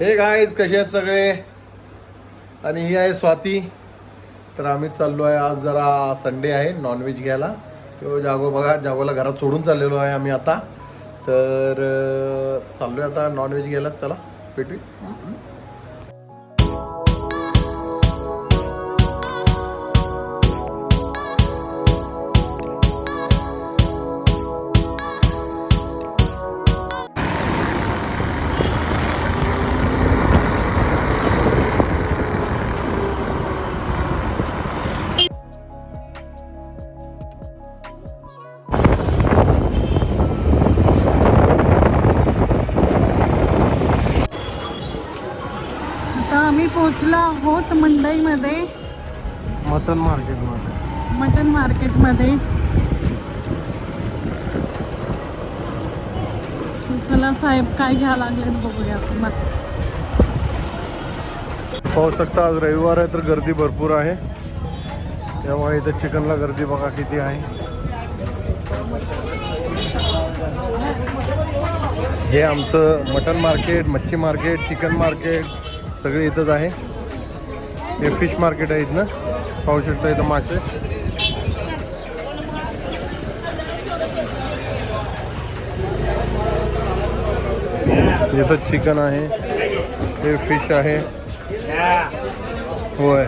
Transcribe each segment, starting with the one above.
हे काय कसे आहेत सगळे? आणि ही आहे स्वाती. तर आम्ही चाललो आहे आज जरा संडे आहे नॉनव्हेज घ्यायला. तो जागो बघा जागोला घरात सोडून चाललेलो आहे आम्ही आता. तर चाललो आहे आता नॉनव्हेज घ्यायला. चला पेटवी आहोत मंडईमध्ये मटन मार्केटमध्ये मटन मार्केटमध्ये. चला साहेब काय घ्या लागलेत बघूया. मग. पाहू शकता आज रविवार आहे तर गर्दी भरपूर आहे. त्यामुळे इथं चिकनला गर्दी बघा किती आहे. हे आमचं मटन मार्केट मच्छी मार्केट चिकन मार्केट सगळे इथंच आहे. हे फिश मार्केट आहे इथनं पाहू शकता इथं मासे. इथं चिकन आहे हे फिश आहे. होय.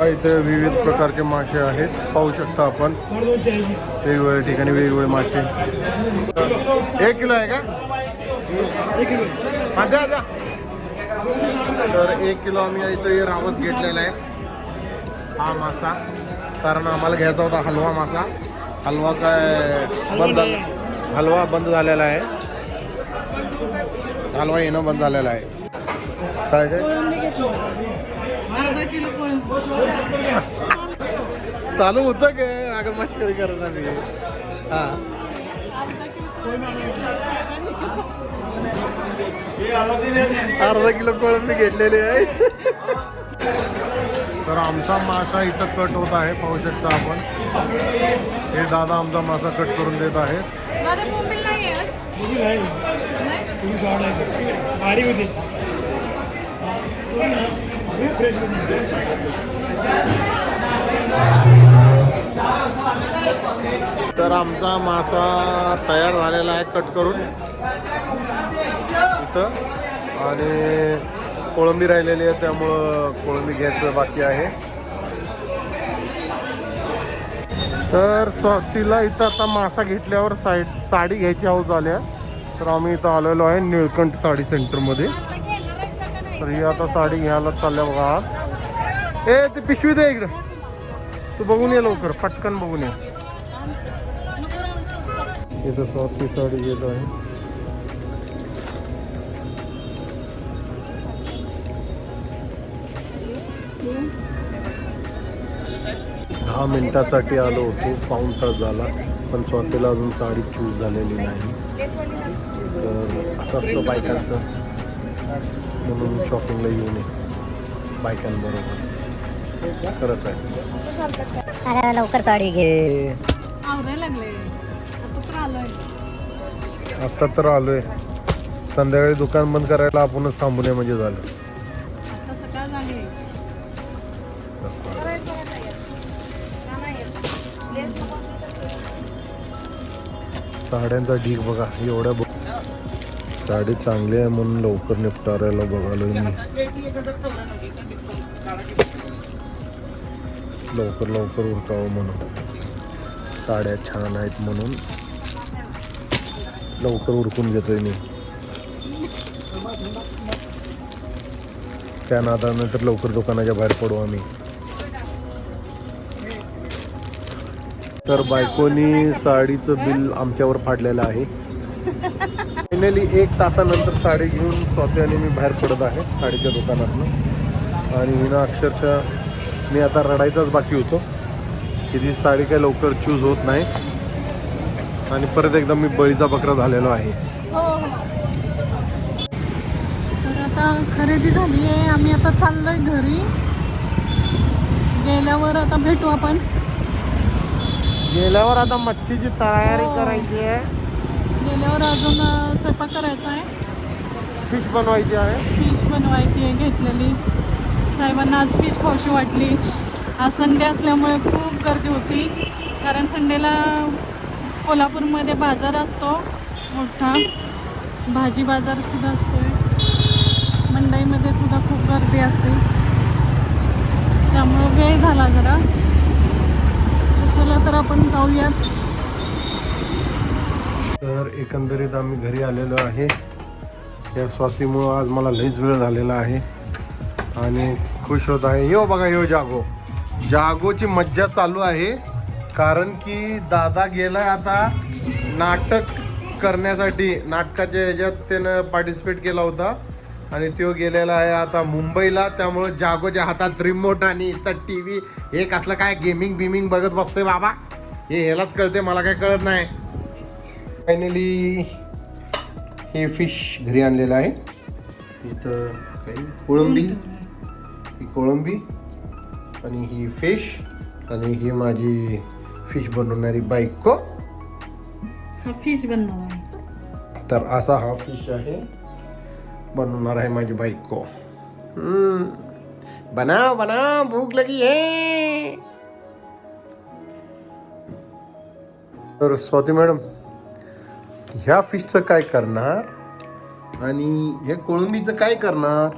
इथे विविध प्रकारचे मासे आहेत. पाहू शकता आपण. वेगवेगळ्या ठिकाणी वेगवेगळे मासे. एक किलो आहे का? हा, द्या, तर एक किलो आम्ही इथं हे रावस घेतलेला आहे. हा मासा. कारण आम्हाला घ्यायचा होता हलवा मासा. हलवा काय बंद झाला हलवा बंद झालेला आहे. हलवा येणं बंद झालेला आहे. काय चालू होतं गे अगर मस्करी करत मी हा. अर्धा किलो कोळंबी घेतलेली आहे. तर आमचा मासा इथं कट होत आहे पाहू शकता आपण. हे दादा आमचा मासा कट करून देत आहेत. तर आमचा मासा तयार झालेला आहे कट करून. इथं. आणि कोळंबी राहिलेली आहे त्यामुळं कोळंबी घ्यायचं बाकी आहे. तर तिला इथं आता मासा घेतल्यावर साईड साडी घ्यायची हौस झाल्या तर आम्ही इथं आलेलो आहे निळकंठ साडी सेंटरमध्ये तर ही आता साडी घ्यायला चालल्या बघा. ए ती पिशवी दे इकडे. तू बघून ये लवकर पटकन बघून ये. इथं स्वाती साडी घेत आहे. दहा मिनिटासाठी आलो होतो पाऊण तास झाला पण स्वातीला अजून साडी चूज झालेली नाही. तर असं असतं बायकांचं. म्हणून शॉपिंगला येऊ नये. बायकांबरोबर. खरंच आहे. अरे लवकर साडी घे. आवरायला लागले. आता तर आलोय. आत्ता तर आलोय. संध्याकाळी दुकान बंद करायला आपणच थांबू नये म्हणजे झालं. आता सकाळ झाली. साड्यांचा ढीक बघा एवढ्या बघ साडी चांगली आहे म्हणून लवकर निपटारायला बघालोय मी लवकर लवकर उरकावं म्हणून. साड्या छान आहेत म्हणून. लवकर उरकून घेतोय मी. त्या नादानं तर लवकर दुकानाच्या बाहेर पडू आम्ही. तर बायकोनी साडीचं बिल आमच्यावर फाडलेलं आहे. फायनली एक तासानंतर साडी घेऊन स्वाती आणि मी बाहेर पडत आहे साडीच्या दुकानातनं. आणि हिनं अक्षरशः मी आता रडायचाच बाकी होतो. की ती साडी काय लवकर चूज होत नाही. आणि परत एकदा मी बळीचा बकरा झालेलो आहे. हो हो. तर आता खरेदी झाली आहे. आम्ही आता चाललोय घरी. गेल्यावर आता भेटू आपण. गेल्यावर आता मच्छीची तयारी हो. करायची आहे. गेल्यावर अजून स्वयंपाक करायचा आहे. फिश बनवायची आहे. फिश बनवायची आहे घेतलेली. साहेबांना आज फिश खाऊशी वाटली. आज संडे असल्यामुळे खूप गर्दी होती. कारण संडेला कोल्हापूरमध्ये बाजार असतो मोठा. भाजी बाजार सुद्धा असतोय. मंडईमध्ये सुद्धा खूप गर्दी असते. त्यामुळं वेळ झाला जरा. चला तर आपण जाऊयात. तर एकंदरीत आम्ही घरी आलेलो आहे. या स्वातीमुळं आज मला लईच वेळ झालेला आहे. आणि खुश होत आहे. यो बघा यो जागो. जागोची मज्जा चालू आहे. कारण की दादा गेला आता नाटक करण्यासाठी. नाटकाच्या ह्याच्यात त्यानं पार्टिसिपेट केला होता. आणि तो गेलेला आहे आता मुंबईला. त्यामुळं जागोच्या हातात रिमोट आणि तर टी व्ही हे कसलं काय गेमिंग बिमिंग बघत बसते बाबा? हे ह्यालाच कळते मला काय कळत नाही. फायनली हे फिश घरी आणलेलं आहे. इथं काही कोळंबी ही कोळंबी आणि ही फिश आणि ही माझी फिश बनवणारी बायको. फिश बनणार आहे तर असा हा फिश आहे. बनवणार आहे माझी बायको. हम्म. बनाव बनाव भूक लगी है. तर स्वाती मॅडम ह्या फिशचं काय करणार? आणि हे कोळंबीचं काय करणार?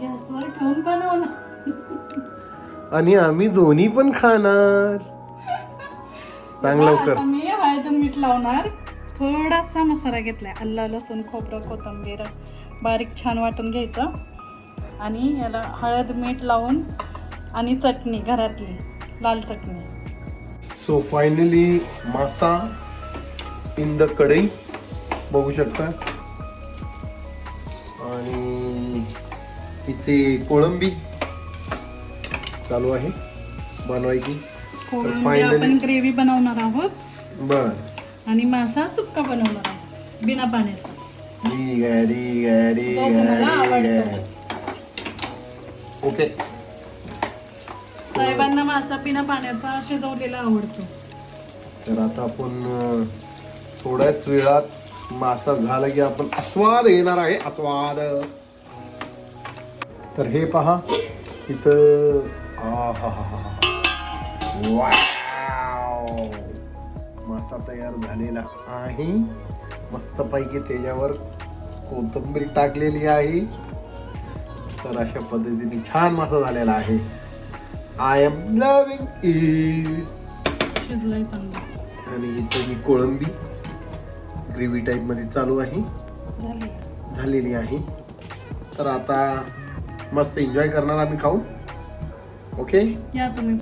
गॅसवर ठेवून बनवणार. आणि आम्ही दोन्ही पण खाणार. सांग लवकर. हळद मीठ लावणार. थोडासा मसाला घेतलाय. आल्ला लसूण खोबरं कोथिंबीर. बारीक छान वाटून घ्यायचं. आणि याला हळद मीठ लावून आणि चटणी घरातली लाल चटणी. So finally masa in the kadhai. बघू शकता. आणि इथे कोळंबी चालू आहे बनवायची. कोळंबी आपण ग्रेव्ही बनवणार आहोत. बर. आणि मासा सुक्का बनवणार आहोत बिना पाण्याचा. ओके साहेबांना मासा बिना पाण्याचा शिजवलेला आवडतो. तर आता आपण थोड्याच वेळात मासा झाला की आपण आस्वाद घेणार आहे आस्वाद. तर हे पहा इथं. मासा तयार झालेला आहे. मस्तपैकी त्याच्यावर कोथिंबीर टाकलेली आहे. तर अशा पद्धतीने छान मासा झालेला आहे. आय एम लव्हिंग इट आणि इथे ही कोळंबी. ग्रेव्ही टाईपमध्ये चालू आहे. झाली. झालेली आहे. तर आता मस्त एन्जॉय करणार आम्ही खाऊ ओके या तुम्ही.